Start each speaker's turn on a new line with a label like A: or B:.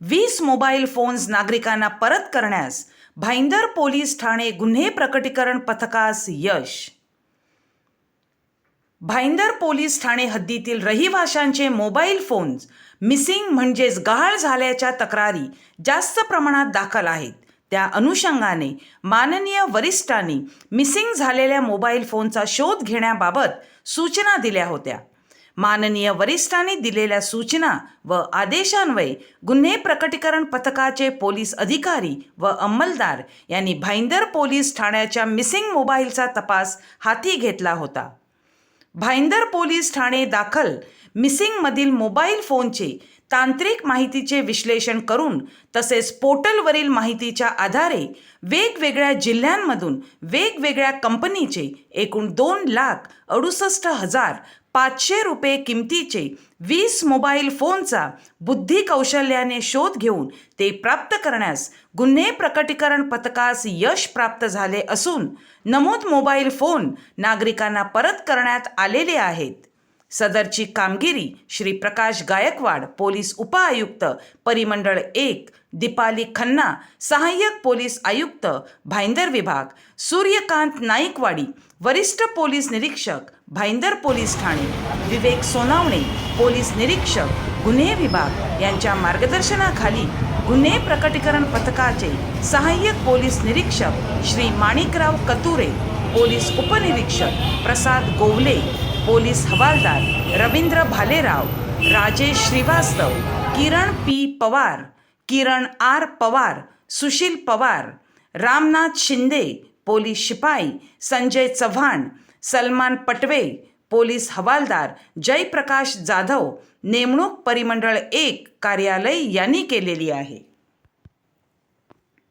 A: वीस mobile phones नागरिकांना परत करण्यास भाईंदर पोलीस ठाणे गुन्हे प्रकटीकरण पथकास यश. भाईंदर पोलीस ठाणे हद्दीतील रहिवाशांचे मोबाईल फोन्स मिसिंग म्हणजेच गहाळ झाल्याच्या तक्रारी जास्त प्रमाणात दाखल आहेत. त्या अनुषंगाने माननीय वरिष्ठांनी मिसिंग झालेल्या मोबाईल फोनचा शोध घेण्याबाबत सूचना दिल्या होत्या. माननीय वरिष्ठांनी दिलेल्या सूचना व आदेशान्वये गुन्हे प्रकटीकरण पथकाचे पोलीस अधिकारी व अंमलदार यांनी भाईंदर पोलीस ठाण्याच्या मिसिंग मोबाईलचा तपास हाती घेतला होता. भाईंदर पोलीस ठाणे दाखल मिसिंगमधील मोबाईल फोनचे तांत्रिक माहितीचे विश्लेषण करून तसेच पोर्टलवरील माहितीच्या आधारे वेगवेगळ्या जिल्ह्यांमधून वेगवेगळ्या कंपनीचे एकूण दोन लाख अडुसष्ट हजार पाचशे रुपये किमतीचे वीस मोबाईल फोनचा बुद्धी कौशल्याने शोध घेऊन ते प्राप्त करण्यास गुन्हे प्रकटीकरण पथकास यश प्राप्त झाले असून नमूद मोबाईल फोन नागरिकांना परत करण्यात आलेले आहेत. सदरची कामगिरी श्री प्रकाश गायकवाड पोलीस उपआयुक्त परिमंडळ एक दीपाली खन्ना सहाय्यक पोलीस आयुक्त भाईंदर विभाग सूर्यकांत नाईकवाडी वरिष्ठ पोलीस निरीक्षक भाईंदर पोलीस ठाणे विवेक सोनावणे पोलीस निरीक्षक गुन्हे विभाग यांच्या मार्गदर्शनाखाली गुन्हे प्रकटीकरण पथकाचे सहाय्यक पोलीस निरीक्षक श्री माणिकराव कतुरे पोलीस उपनिरीक्षक प्रसाद गोवले पोलीस हवालदार Ravindra Bhalerao Rajesh Shrivastava Kiran P Pawar Kiran R Pawar Sushil Pawar Ramnath Shinde police शिपाई संजय चव्हाण सलमान पटवे पोलीस हवालदार जयप्रकाश जाधव नेमणूक परिमंडळ एक कार्यालय यांनी केलेली आहे.